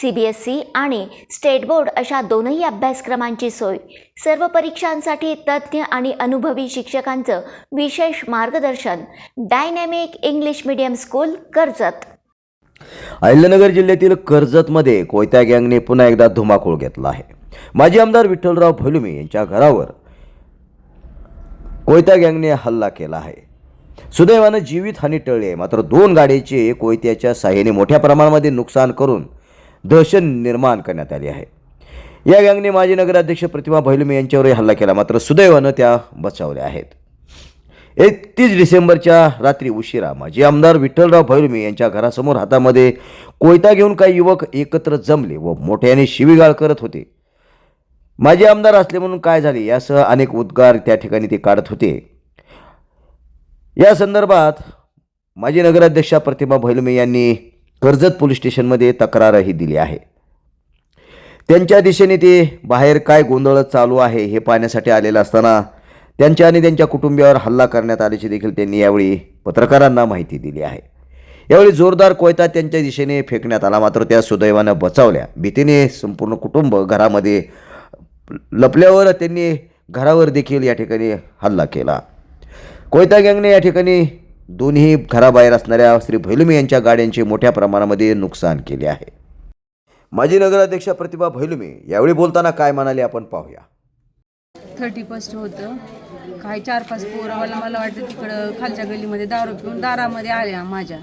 C B S C आणि state board अशा दोनही अभ्यासक्रमांची सोय. सर्व परीक्षांसाठी तज्ज्ञ आणि अनुभवी शिक्षकांचं विशेष मार्गदर्शन. Dynamic English medium school Karjat. Ahilyanagar जिल्ह्यातील कर्जतमध्ये कोयत्या गँगने पुन्हा एकदा धुमाकूळ घेतला आहे. माजी आमदार विठ्ठलराव भैलुमी यांच्या घरावर कोयत्या गँगने हल्ला केला आहे. सुदैवानं जीवितहानी टळली आहे मात्र दोन गाडीचे कोयत्याच्या साह्याने मोठ्या प्रमाणामध्ये नुकसान करून दहशत निर्माण करण्यात आली आहे. या गँगने माजी नगराध्यक्ष प्रतिमा भैलुमी यांच्यावरही हल्ला केला. मात्र सुदैवानं त्या बचावल्या आहेत. एकतीस डिसेंबरच्या रात्री उशिरा माजी आमदार विठ्ठलराव भैरमी यांच्या घरासमोर हातामध्ये कोयता घेऊन काही युवक एकत्र जमले व मोठ्याने शिवीगाळ करत होते. माजी आमदार असले म्हणून काय झाले यासह अनेक उद्गार त्या ठिकाणी ते काढत होते. या संदर्भात माजी नगराध्यक्षा प्रतिमा भैलमे यांनी कर्जत पोलीस स्टेशनमध्ये तक्रारही दिली आहे. त्यांच्या दिशेने ते बाहेर काय गोंधळ चालू आहे हे पाहण्यासाठी आलेलं असताना त्यांच्या आणि त्यांच्या कुटुंबियावर हल्ला करण्यात आल्याची देखील त्यांनी यावेळी पत्रकारांना माहिती दिली आहे. यावेळी जोरदार कोयता त्यांच्या दिशेने फेकण्यात आला. मात्र त्या सुदैवानं बचावल्या. भीतीने संपूर्ण कुटुंब घरामध्ये लपल्यावर त्यांनी घरावर देखील या ठिकाणी हल्ला केला. कोयता गँगने या ठिकाणी दोन्ही घराबाहेर असणाऱ्या श्री भैलुमी यांच्या गाड्यांचे मोठ्या प्रमाणामध्ये नुकसान केले आहे. माजी नगराध्यक्षा प्रतिभा भैलुमी यावेळी बोलताना काय म्हणाले आपण पाहूया. थर्टी फर्स्ट होतं. काही चार पाच पोरं मला मला वाटतं तिकडं खालच्या गल्लीमध्ये दारू पिऊन दारामध्ये आल्या माझ्या.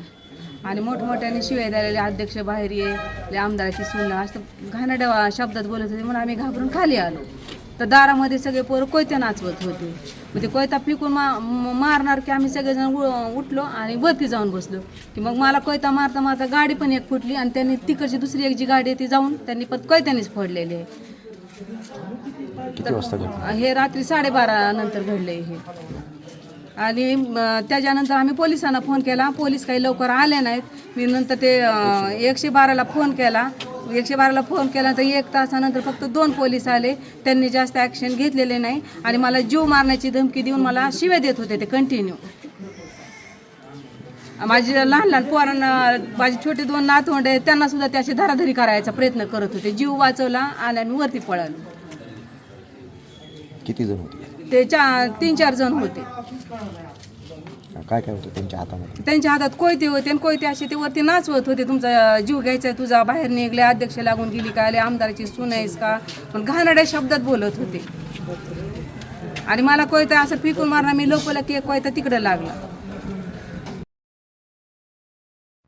आणि मोठमोठ्याने शिवाय द्यायला अध्यक्ष बाहेर ये आमदाराची सुना असं घाणडवा शब्दात बोलत होते म्हणून आम्ही घाबरून खाली आलो. तर दारामध्ये सगळे पोरं कोयत्या नाचवत होते. मग ते कोयता पिकून मा म- मारणार की आम्ही सगळेजण उ- उठलो आणि वरती जाऊन बसलो. की मग मला कोयता मारता मारता गाडी पण एक फुटली आणि त्यांनी तिकडची दुसरी एक जी गाडी आहे ती जाऊन त्यांनी पण कोयत्यानेच फोडलेली आहे. हे रात्री साडेबारा नंतर घडले हे. आणि त्याच्यानंतर आम्ही पोलिसांना फोन केला. पोलीस काही लवकर आले नाहीत. मी नंतर ते एकशे बाराला फोन केला. एकशे बाराला फोन केला तर एक तासानंतर फक्त दोन पोलीस आले. त्यांनी जास्त ॲक्शन घेतलेले नाही. आणि मला जीव मारण्याची धमकी देऊन मला शिव्या देत होते ते कंटिन्यू माझी लहान लहान पोरांना माझे छोटे दोन नातवंड आहेत त्यांना सुद्धा त्याची धाराधरी करायचा प्रयत्न करत होते. जीव वाचवला आणि आम्ही वरती पळालो. किती जण होते? ते चा तीन चार जण होते. काय काय होतं त्यांच्या हातामध्ये? त्यांच्या हातात कोयते होते आणि कोयते असे ते वरती नाचवत होते. तुमचा जीव घ्यायचा आहे, तुझा बाहेर निघले अध्यक्ष लागून गेली का आले आमदाराची सून आहेस का? पण घाणड्या शब्दात बोलत होते. आणि मला कोयता असं पिकून मारणार मी लोकला की एक कोयता तिकडे लागला.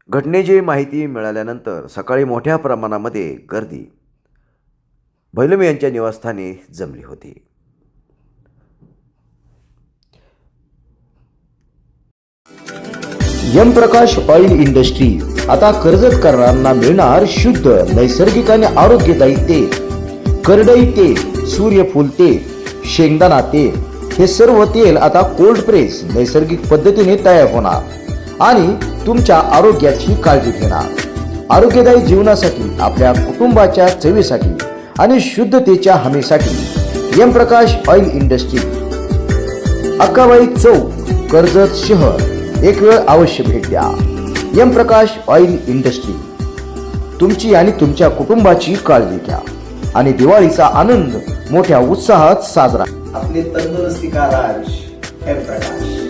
घटनेची माहिती मिळाल्यानंतर सकाळी मोठ्या प्रमाणामध्ये गर्दी. भैलमी यांच्या निवासस्थानी जमली होती. Yam Prakash oil industry. आता कर्जतकरांना मिळणार शुद्ध नैसर्गिक आणि आरोग्यदायी तेल. करडई तेल सूर्यफूल तेल शेंगदाणा तेल. हे सर्व तेल आता कोल्ड प्रेस नैसर्गिक पद्धतीने तयार होणार. आणि तुमच्या आरोग्याची काळजी घेणार. आरोग्यदायी जीवनासाठी आपल्या कुटुंबाच्या चवीसाठी आणि शुद्धतेच्या हमीसाठी यम प्रकाश ऑइल इंडस्ट्री. अक्काबाई चौक कर्जत शहर. एक वेळ अवश्य भेट द्या. Yamprakash oil industry. तुमची आणि तुमच्या कुटुंबाची काळजी घ्या आणि दिवाळीचा आनंद मोठ्या उत्साहात साजरा. आपले तंदुरुस्ती का राज एम प्रकाश.